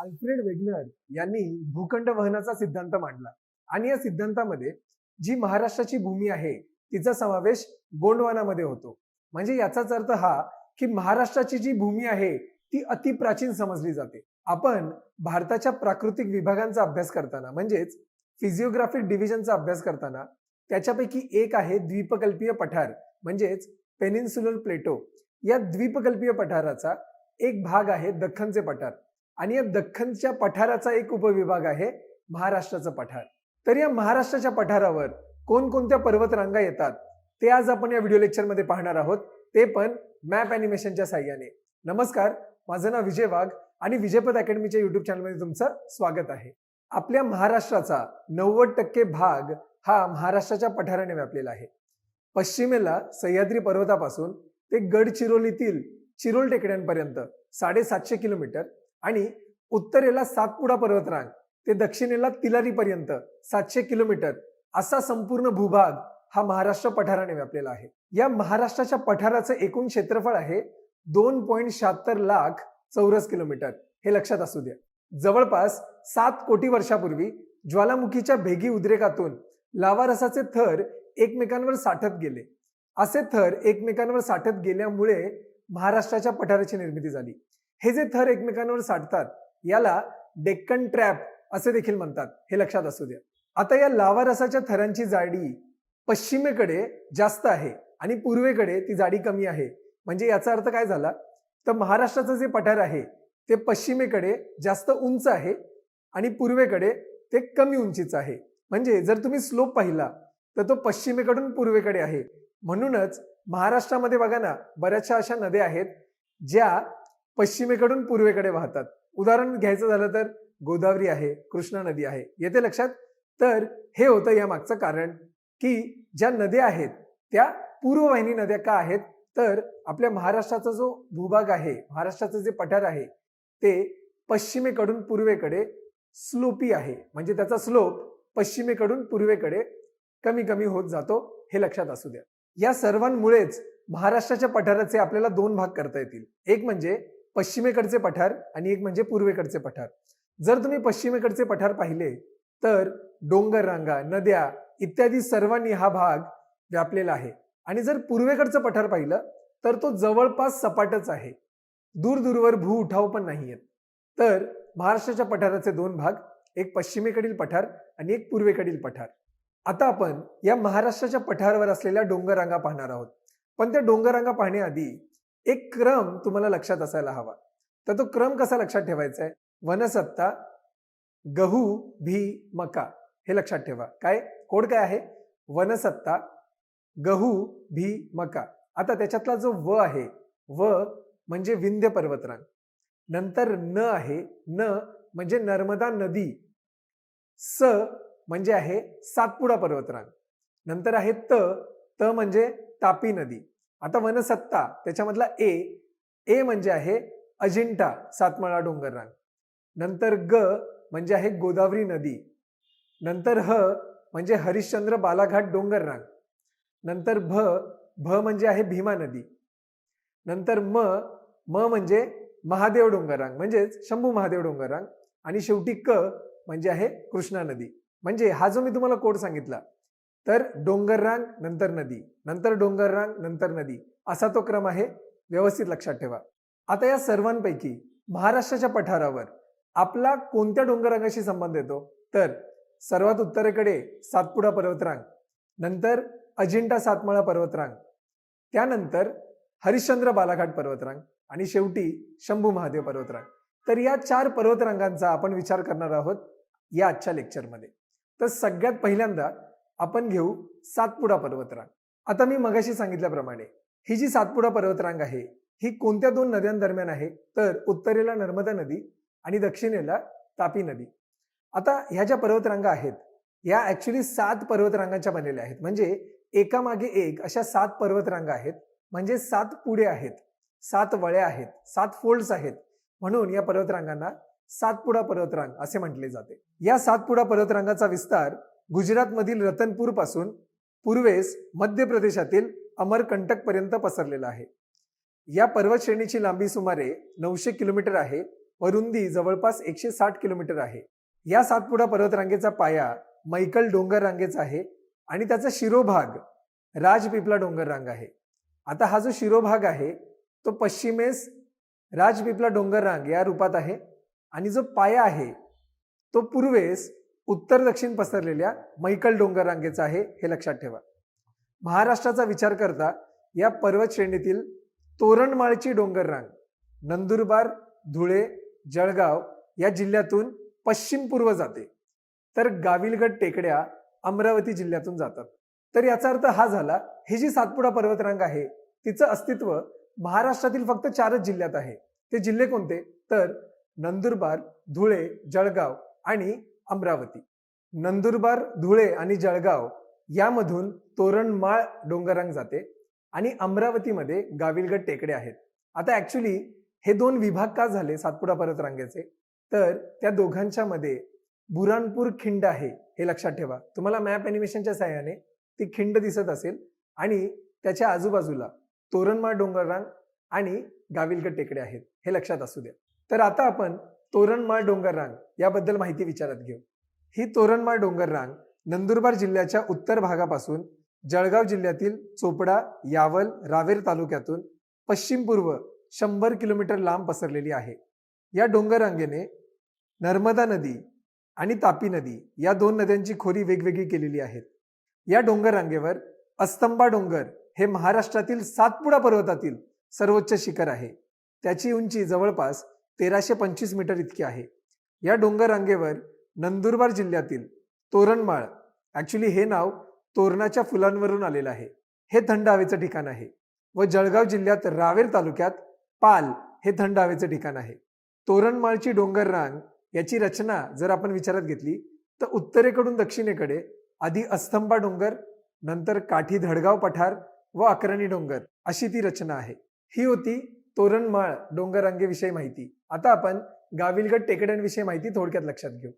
Alfred Wegener यांनी भूखंड वहनाचा सिद्धांत मांडला. आणि या सिद्धांतामध्ये जी महाराष्ट्राची भूमी आहे तिचा समावेश गोंडवानामध्ये होतो. म्हणजे याचाच अर्थ हा की महाराष्ट्राची जी भूमी आहे ती अति प्राचीन समजली जाते. आपण भारताच्या प्राकृतिक विभागांचा अभ्यास करताना म्हणजेच फिजिओग्राफिक डिव्हिजनचा अभ्यास करताना त्याच्यापैकी एक आहे द्वीपकल्पीय पठार म्हणजेच पेनिन्सुलर प्लेटो या द्वीपकल्पीय पठाराचा एक भाग आहे दख्खनचे पठार. आणि या दख्खनच्या पठाराचा एक उपविभाग आहे महाराष्ट्राचं पठार. तर या महाराष्ट्राच्या पठारावर कोणकोणत्या पर्वतरांगा येतात ते आज आपण या व्हिडिओ लेक्चरमध्ये पाहणार आहोत. ते पण मॅप अॅनिमेशनच्या साह्याने. नमस्कार माझं नाव विजय वाघ आणि विजयपद अकॅडमीच्या युट्यूब चॅनलमध्ये तुमचं स्वागत आहे. आपल्या महाराष्ट्राचा नव्वद टक्के भाग हा महाराष्ट्राच्या पठाराने व्यापलेला आहे. पश्चिमेला सह्याद्री पर्वतापासून ते गडचिरोलीतील चिरोल टेकड्यांपर्यंत साडेसातशे किलोमीटर आणि उत्तरेला सातपुडा पर्वतरांग ते दक्षिणेला तिलारीपर्यंत सातशे किलोमीटर. असा संपूर्ण भूभाग हा महाराष्ट्र पठाराने व्यापलेला आहे. या महाराष्ट्राच्या पठाराचं एकूण क्षेत्रफळ आहे दोन पॉईंट शहात्तर लाख चौरस किलोमीटर. हे लक्षात असू द्या. जवळपास सात कोटी वर्षापूर्वी ज्वालामुखीच्या भेगी उद्रेकातून लावारसाचे थर एकमेकांवर साठत गेले. असे थर एकमेकांवर साठत गेल्यामुळे महाराष्ट्राच्या पठाराची निर्मिती झाली. हे जे थर एकमेकांवर साठतात याला डेक्कन ट्रॅप असे देखील म्हणतात. हे लक्षात असू द्या. आता या लावा रसाच्या थरांची जाडी पश्चिमेकडे जास्त आहे आणि पूर्वेकडे ती जाडी कमी आहे. म्हणजे याचा अर्थ काय झाला? तर महाराष्ट्राचं जे पठार आहे ते पश्चिमेकडे जास्त उंच आहे आणि पूर्वेकडे ते कमी उंचीचं आहे. म्हणजे जर तुम्ही स्लोप पाहिला तर तो पश्चिमेकडून पूर्वेकडे आहे. म्हणूनच महाराष्ट्रामध्ये बघा ना बऱ्याचशा अशा नद्या आहेत ज्या पश्चिमेकडून पूर्वेकडे वाहतात. उदाहरण घ्यायचं झालं तर गोदावरी आहे कृष्णा नदी आहे. येते लक्षात? तर हे होतं या मागचं कारण की ज्या नद्या आहेत त्या पूर्ववाहिनी नद्या का आहेत? तर आपल्या महाराष्ट्राचा जो भूभाग आहे महाराष्ट्राचं जे पठार आहे ते पश्चिमेकडून पूर्वेकडे स्लोपी आहे. म्हणजे त्याचा स्लोप पश्चिमेकडून पूर्वेकडे कमी कमी होत जातो हे लक्षात असू द्या. या सर्वांमुळेच महाराष्ट्राच्या पठाराचे आपल्याला दोन भाग करता येतील. एक म्हणजे पश्चिमेकडचे पठार आणि एक म्हणजे पूर्वेकडचे पठार. जर तुम्ही पश्चिमेकडचे पठार पाहिले तर डोंगर रांगा नद्या इत्यादी सर्वांनी हा भाग व्यापलेला आहे. आणि जर पूर्वेकडचं पठार पाहिलं तर तो जवळपास सपाटच आहे. दूरदूरवर भू उठाव पण नाहीयेत तर महाराष्ट्राच्या पठाराचे दोन भाग एक पश्चिमेकडील पठार आणि एक पूर्वेकडील पठार. आता आपण या महाराष्ट्राच्या पठारावर असलेल्या डोंगररांगा पाहणार आहोत. पण त्या डोंगररांगा पाहण्याआधी एक क्रम तुम्हाला लक्षात असायला हवा. तर तो क्रम कसा लक्षात ठेवायचा आहे? वनसत्ता गहू भी मका हे लक्षात ठेवा. काय? कोड काय आहे? वनसत्ता गहू भी मका. आता त्याच्यातला जो व आहे व म्हणजे विंध्य पर्वतरांग. नंतर न आहे न म्हणजे नर्मदा नदी. स म्हणजे आहे सातपुडा पर्वतरांग. नंतर आहे त त म्हणजे तापी नदी. आता वनसत्ता त्याच्यामधला ए ए म्हणजे आहे अजिंठा सातमाळा डोंगररांग नंतर ग म्हणजे आहे गोदावरी नदी. नंतर ह म्हणजे हरिश्चंद्र बालाघाट डोंगररांग नंतर भ भ म्हणजे आहे भीमा नदी. नंतर म म म्हणजे महादेव डोंगररांग म्हणजेच शंभू महादेव डोंगररांग आणि शेवटी क म्हणजे आहे कृष्णा नदी. म्हणजे हा जो मी तुम्हाला कोड सांगितला तर डोंगररांग नंतर नदी. नंतर डोंगररांग नंतर नदी. असा तो क्रम आहे. व्यवस्थित लक्षात ठेवा. आता या सर्वांपैकी महाराष्ट्राच्या पठारावर आपला कोणत्या डोंगररांगाशी संबंध येतो? तर सर्वात उत्तरेकडे सातपुडा पर्वतरांग नंतर अजिंठा सातमाळा पर्वतरांग त्यानंतर हरिश्चंद्र बालाघाट पर्वतरांग आणि शेवटी शंभू महादेव पर्वतरांग. तर या चार पर्वतरांगांचा आपण विचार करणार आहोत या आजच्या लेक्चरमध्ये. तर सगळ्यात पहिल्यांदा आपण घेऊ सातपुडा पर्वतरांग. आता मी मगाशी सांगितल्याप्रमाणे ही जी सातपुडा पर्वतरांग आहे ही कोणत्या दोन नद्यांदरम्यान आहे? तर उत्तरेला नर्मदा नदी आणि दक्षिणेला तापी नदी. आता ह्या ज्या पर्वतरांगा आहेत या ऍक्च्युली सात पर्वतरांगांच्या बनलेल्या आहेत. म्हणजे एकामागे एक अशा सात पर्वतरांगा आहेत. म्हणजे सात पुढे आहेत सात वळ्या आहेत सात फोल्ड्स आहेत. म्हणून या पर्वतरांगांना सातपुडा पर्वतरांग असे म्हटले जाते. या सातपुडा पर्वतरांगाचा विस्तार गुजरातमधील रतनपूरपासून पूर्वेस मध्य प्रदेशातील अमरकंटकपर्यंत पसरलेला आहे. या पर्वत श्रेणीची लांबी सुमारे नऊशे किलोमीटर आहे. व रुंदी जवळपास एकशे साठ किलोमीटर आहे. या सातपुडा पर्वतरांगेचा पाया मैकल डोंगर रांगेचा आहे आणि त्याचा शिरोभाग राजपिपला डोंगर रांग आहे. आता हा जो शिरोभाग आहे तो पश्चिमेस राजपिपला डोंगर रांग या रूपात आहे आणि जो पाया आहे तो पूर्वेस उत्तर दक्षिण पसरलेल्या मैकल डोंगर रांगेचा आहे हे लक्षात ठेवा. महाराष्ट्राचा विचार करता या पर्वत श्रेणीतील तोरणमाळची डोंगर रांग नंदुरबार धुळे जळगाव या जिल्ह्यातून पश्चिम पूर्व जाते. तर गाविलगड टेकड्या अमरावती जिल्ह्यातून जातात. तर याचा अर्थ हा झाला ही जी सातपुडा पर्वतरांग आहे तिचं अस्तित्व महाराष्ट्रातील फक्त चारच जिल्ह्यात आहे. ते जिल्हे कोणते? तर नंदुरबार धुळे जळगाव आणि अमरावती नंदुरबार धुळे आणि जळगाव यामधून तोरणमाळ डोंगरांग जाते आणि अमरावतीमध्ये गाविलगड टेकडे आहेत. आता ऍक्च्युली हे दोन विभाग का झाले सातपुडा पर्वतरांगेचे? तर त्या दोघांच्या मध्ये बुरानपूर खिंड आहे हे लक्षात ठेवा. तुम्हाला मॅप अॅनिमेशनच्या सहाय्याने ती खिंड दिसत असेल आणि त्याच्या आजूबाजूला तोरणमाळ डोंगररांग आणि गाविलगड टेकडे आहेत हे लक्षात असू द्या. तर आता आपण तोरणमाळ डोंगररांग याबद्दल माहिती विचारात घेऊ. ही तोरणमाळ डोंगररांग नंदुरबार जिल्ह्याच्या उत्तर भागापासून जळगाव जिल्ह्यातील चोपडा यावल रावेर तालुक्यातून पश्चिम पूर्व शंभर किलोमीटर लांब पसरलेली आहे. या डोंगररांगेने नर्मदा नदी आणि तापी नदी या दोन नद्यांची खोरी वेगवेगळी केलेली आहेत. या डोंगर रांगेवर अस्तंबा डोंगर हे महाराष्ट्रातील सातपुडा पर्वतातील सर्वोच्च शिखर आहे. त्याची उंची जवळपास तेराशे पंचवीस मीटर इतकी आहे. या डोंगर रांगेवर नंदुरबार जिल्ह्यातील तोरणमाळ ॲक्च्युली हे नाव तोरणाच्या फुलांवरून आलेलं आहे. हे थंड हवेचं ठिकाण आहे व जळगाव जिल्ह्यात रावेर तालुक्यात पाल हे थंड हवेचं ठिकाण आहे. तोरणमाळची डोंगर रांग याची रचना जर आपण विचारात घेतली तर उत्तरेकडून दक्षिणेकडे आधी अस्तंबा डोंगर नंतर काठी धडगाव पठार व अकराणी डोंगर अशी ती रचना आहे. ही होती तोरणमाळ डोंगररांगेविषयी माहिती. आता आपण गाविलगड टेकड्यांविषयी माहिती थोडक्यात लक्षात घेऊ.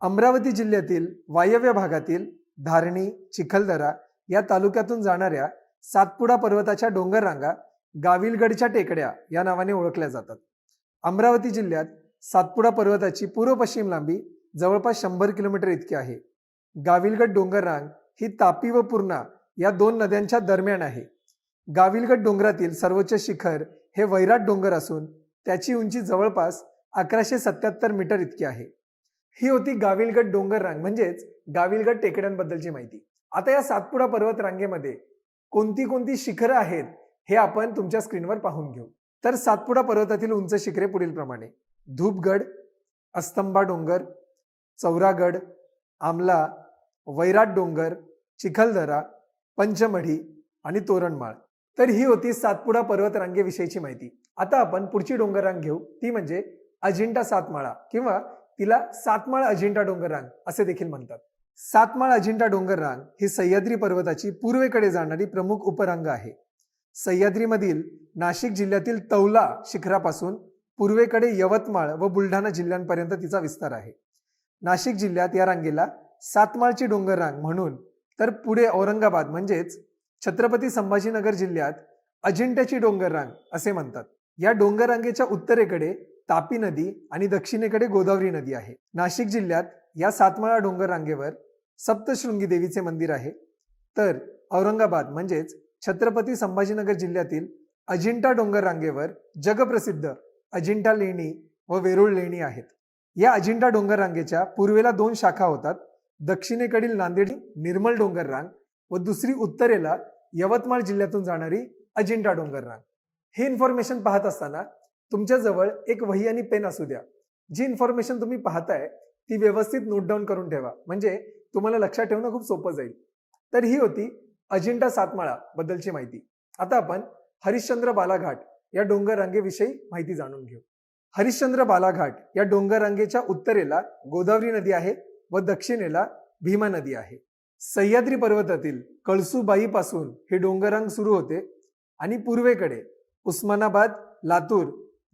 अमरावती जिल्ह्यातील वायव्य भागातील धारणी चिखलदरा या तालुक्यातून जाणाऱ्या सातपुडा पर्वताच्या डोंगर रांगा गाविलगडच्या टेकड्या या नावाने ओळखल्या जातात. अमरावती जिल्ह्यात सातपुडा पर्वताची पूर्व पश्चिम लांबी जवळपास शंभर किलोमीटर इतकी आहे. गाविलगड डोंगररांग ही तापी व पूर्णा या दोन नद्यांच्या दरम्यान आहे. गाविलगड डोंगरातील सर्वोच्च शिखर हे वैराट डोंगर असून त्याची उंची जवळपास अकराशे सत्याहत्तर मीटर इतकी आहे. ही होती गाविलगड डोंगर रांग म्हणजेच गाविलगड टेकड्यांबद्दलची माहिती. आता या सातपुडा पर्वत रांगेमध्ये कोणती कोणती शिखरं आहेत हे आपण तुमच्या स्क्रीनवर पाहून घेऊ. तर सातपुडा पर्वतातील उंच शिखरे पुढील प्रमाणे धूपगड अस्तंबा डोंगर चौरागड आमला वैराट डोंगर चिखलदरा पंचमढी आणि तोरणमाळ. तर ही होती सातपुडा पर्वत रांगेविषयीची माहिती. आता आपण पुढची डोंगर रांग घेऊ. ती म्हणजे अजिंठा सातमाळा किंवा तिला सातमाळ अजिंठा डोंगर रांग असे देखील म्हणतात. सातमाळ अजिंठा डोंगर रांग ही सह्याद्री पर्वताची पूर्वेकडे जाणारी प्रमुख उपरांग आहे. सह्याद्रीमधील नाशिक जिल्ह्यातील तौला शिखरापासून पूर्वेकडे यवतमाळ व बुलढाणा जिल्ह्यांपर्यंत तिचा विस्तार आहे. नाशिक जिल्ह्यात या रांगेला सातमाळची डोंगर रांग म्हणून तर पुढे औरंगाबाद म्हणजेच छत्रपती संभाजीनगर जिल्ह्यात अजिंठ्याची डोंगररांग असे म्हणतात. या डोंगररांगेच्या उत्तरेकडे तापी नदी आणि दक्षिणेकडे गोदावरी नदी आहे. नाशिक जिल्ह्यात या सातमाळा डोंगर रांगेवर सप्तशृंगी देवीचे मंदिर आहे. तर औरंगाबाद म्हणजेच छत्रपती संभाजीनगर जिल्ह्यातील अजिंठा डोंगर रांगेवर जगप्रसिद्ध अजिंठा लेणी व वेरूळ लेणी आहेत. या अजिंठा डोंगर रांगेच्या पूर्वेला दोन शाखा होतात. दक्षिणेकडील नांदेड निर्मल डोंगर रांग व दुसरी उत्तरेला यवतमाळ जिल्ह्यातून जाणारी अजिंठा डोंगर रांग हे इन्फॉर्मेशन पाहत असताना तुमच्याजवळ एक वही आणि पेन असू द्या. जी इन्फॉर्मेशन तुम्ही पाहताय ती व्यवस्थित नोट डाऊन करून ठेवा. म्हणजे तुम्हाला लक्षात ठेवणं खूप सोपं जाईल. तर ही होती अजिंठा सातमाळा बद्दलची माहिती. आता आपण हरिश्चंद्र बालाघाट या डोंगर रांगेविषयी माहिती जाणून घेऊ. हरिश्चंद्र बालाघाट या डोंगर रांगेच्या उत्तरेला गोदावरी नदी आहे व दक्षिणेला भीमा नदी आहे. सह्याद्री पर्वतातील कळसूबाईपासून हे डोंगरांग सुरू होते आणि पूर्वेकडे उस्मानाबाद लातूर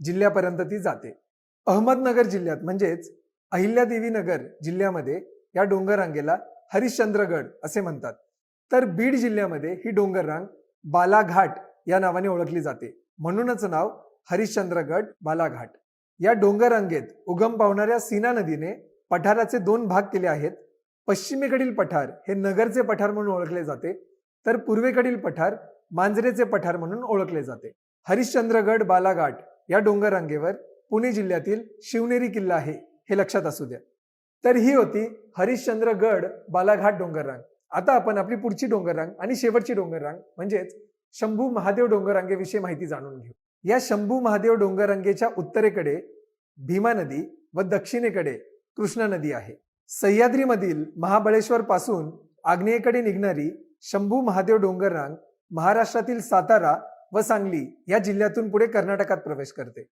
जिल्ह्यापर्यंत ती जाते. अहमदनगर जिल्ह्यात म्हणजेच अहिल्यादेवीनगर जिल्ह्यामध्ये या डोंगररांगेला हरिश्चंद्रगड असे म्हणतात. तर बीड जिल्ह्यामध्ये ही डोंगररांग बालाघाट या नावाने ओळखली जाते. म्हणूनच नाव हरिश्चंद्रगड बालाघाट. या डोंगररांगेत उगम पावणाऱ्या सीना नदीने पठाराचे दोन भाग केले आहेत. पश्चिमेकडील पठार हे नगरचे पठार म्हणून ओळखले जाते तर पूर्वेकडील पठार मांजरेचे पठार म्हणून ओळखले जाते. हरिश्चंद्रगड बालाघाट या डोंगररांगेवर पुणे जिल्ह्यातील शिवनेरी किल्ला आहे हे लक्षात असू द्या. तर ही होती हरिश्चंद्रगड बालाघाट डोंगररांग. आता आपण आपली पुढची डोंगररांग आणि शेवटची डोंगररांग म्हणजेच शंभू महादेव डोंगररांगेविषयी माहिती जाणून घेऊ. या शंभू महादेव डोंगररांगेच्या उत्तरेकडे भीमा नदी व दक्षिणेकडे कृष्णा नदी आहे. सह्याद्रीमधील महाबळेश्वर पासून आग्नेयेकडे निघणारी शंभू महादेव डोंगररांग महाराष्ट्रातील सातारा व सांगली या जिल्ह्यातून पुढे कर्नाटकात प्रवेश करते.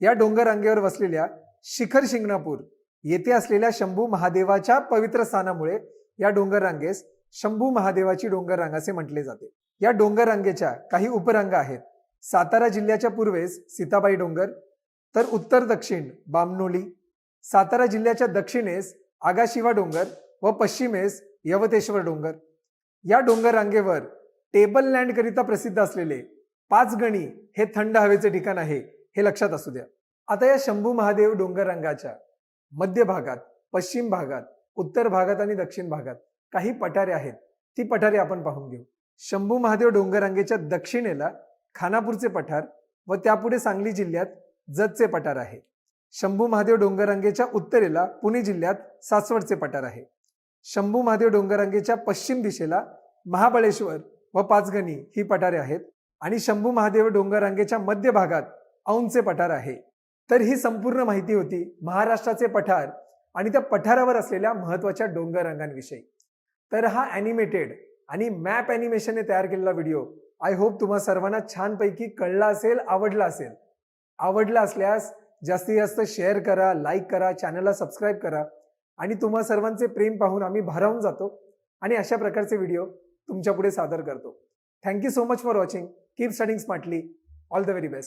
या डोंगररांगेवर वसलेल्या शिखर शिंगणापूर येथे असलेल्या शंभू महादेवाच्या पवित्र स्थानामुळे या डोंगररांगेस शंभू महादेवाची डोंगररांग असे म्हटले जाते. या डोंगररांगेच्या काही उपरांगा आहेत. सातारा जिल्ह्याच्या पूर्वेस सीताबाई डोंगर तर उत्तर दक्षिण बामनोली सातारा जिल्ह्याच्या दक्षिणेस आगाशिवा डोंगर व पश्चिमेस यवतेश्वर डोंगर. या डोंगर रांगेवर टेबल लँडकरिता प्रसिद्ध असलेले पाच गणी हे थंड हवेचे ठिकाण आहे हे लक्षात असू द्या. आता या शंभू महादेव डोंगर रंगाच्या मध्य भागात पश्चिम भागात उत्तर भागात आणि दक्षिण भागात काही पठारे आहेत. ती पठारे आपण पाहून घेऊ. शंभू महादेव डोंगररांगेच्या दक्षिणेला खानापूरचे पठार व त्यापुढे सांगली जिल्ह्यात जतचे पठार आहे. शंभू महादेव डोंगररांगेच्या उत्तरेला पुणे जिल्ह्यात सासवडचे पठार आहे. शंभू महादेव डोंगररांगेच्या पश्चिम दिशेला महाबळेश्वर व पाचगणी ही पठारे आहेत आणि शंभू महादेव डोंगररांगेच्या मध्य भागात औंधचे पठार आहे. तर ही संपूर्ण माहिती होती महाराष्ट्राचे पठार आणि त्या पठारावर असलेल्या महत्त्वाच्या डोंगर रंगांविषयी तर हा ॲनिमेटेड आणि मॅप ॲनिमेशनने तयार केलेला व्हिडिओ आय होप तुम्हा सर्वांना छानपैकी कळला असेल आवडला असेल. आवडला असल्यास जास्तीत जास्त शेअर करा लाईक करा चॅनलला सबस्क्राईब करा. आणि तुम्हा सर्वांचे प्रेम पाहून आम्ही भारावून जातो आणि अशा प्रकारचे व्हिडिओ तुमच्यापुढे सादर करतो. Thank you so much for watching keep studying smartly all the very best